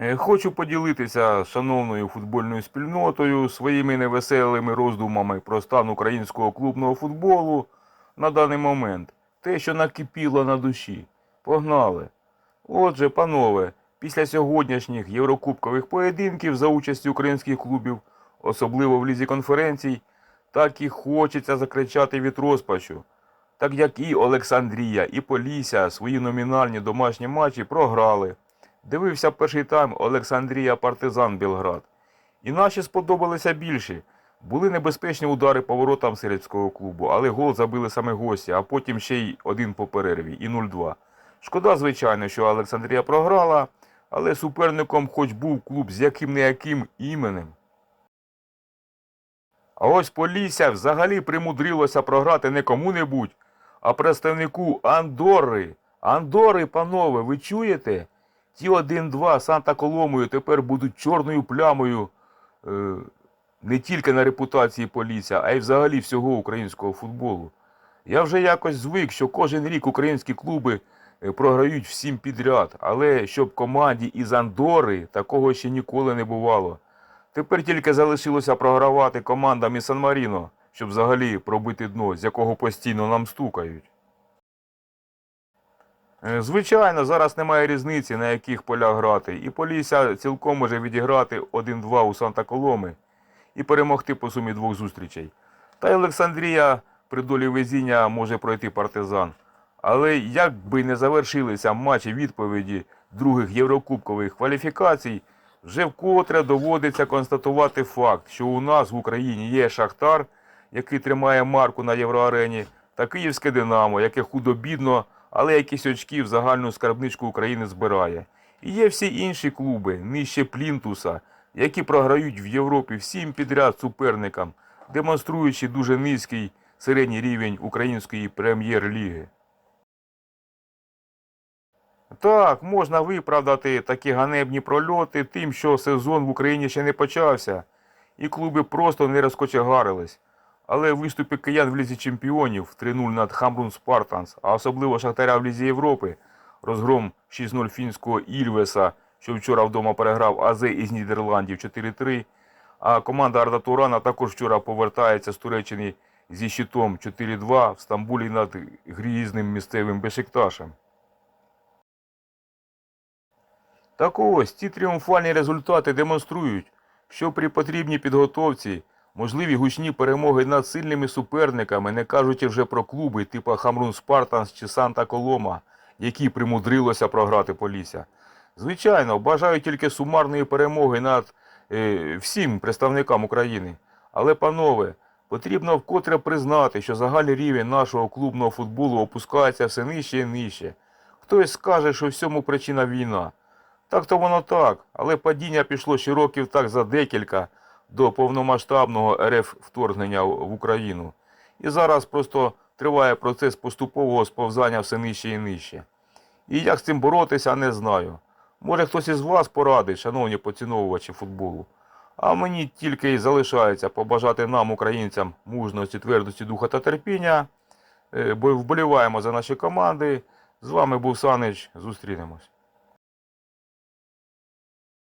Е, Хочу поділитися шановною футбольною спільнотою своїми невеселими роздумами про стан українського клубного футболу на даний момент. Те, що накипіло на душі. Погнали. Отже, панове, після сьогоднішніх єврокубкових поєдинків за участю українських клубів, особливо в лізі конференцій, так і хочеться закричати від розпачу. Так як і Олександрія, і Полісся свої номінальні домашні матчі програли. Дивився перший тайм Олександрія Партизан Білград. І наші сподобалися більше. Були небезпечні удари по воротам середського клубу, але гол забили саме гості, а потім ще й один по перерві і 0-2. Шкода, звичайно, що Олександрія програла, але суперником хоч був клуб з яким не яким іменем. А ось Полісся взагалі примудрилося програти не кому-небудь, а представнику Андорри. Андори, панове, ви чуєте? Ті 1-2 Санта Коломою тепер будуть чорною плямою е, не тільки на репутації Полісся, а й взагалі всього українського футболу. Я вже якось звик, що кожен рік українські клуби е, програють всім підряд, але щоб команді із Андори такого ще ніколи не бувало. Тепер тільки залишилося програвати командам із Сан-Маріно, щоб взагалі пробити дно, з якого постійно нам стукають. Е, Звичайно, зараз немає різниці, на яких полях грати, і Полісся цілком може відіграти 1-2 у Санта-Коломи і перемогти по сумі двох зустрічей. Та й Олександрія при долі везіння може пройти партизан. Але як би не завершилися матчі відповіді других єврокубкових кваліфікацій, вже вкотре доводиться констатувати факт, що у нас в Україні є Шахтар, який тримає марку на євроарені, та Київське Динамо, яке худо-бідно, але якісь очки в загальну скарбничку України збирає. І є всі інші клуби, нижче Плінтуса, які програють в Європі всім підряд суперникам, демонструючи дуже низький середній рівень української прем'єр-ліги. Так, можна виправдати такі ганебні прольоти тим, що сезон в Україні ще не почався, і клуби просто не розкочегарились. Але виступи киян в Лізі чемпіонів 3-0 над Хамрун Спартанс, а особливо Шахтаря в Лізі Європи, розгром 6-0 фінського Ільвеса, що вчора вдома переграв АЗ із Нідерландів 4-3, а команда Арда Турана також вчора повертається з Туреччини зі щитом 4-2 в Стамбулі над грізним місцевим Бешикташем. Так ось, ці тріумфальні результати демонструють, що при потрібній підготовці можливі гучні перемоги над сильними суперниками, не кажучи вже про клуби типу Хамрун Спартанс чи Санта Колома, які примудрилося програти Полісся. Звичайно, бажаю тільки сумарної перемоги над е, всім представникам України. Але, панове, потрібно вкотре признати, що загальний рівень нашого клубного футболу опускається все нижче і нижче. Хтось скаже, що всьому причина війна. Так то воно так, але падіння пішло ще років так за декілька до повномасштабного РФ вторгнення в Україну. І зараз просто триває процес поступового сповзання все нижче і нижче. І як з цим боротися, не знаю. Може хтось із вас порадить, шановні поціновувачі футболу. А мені тільки й залишається побажати нам, українцям, мужності, твердості духа та терпіння. Е, Бо вболіваємо за наші команди. З вами був Санич. Зустрінемось.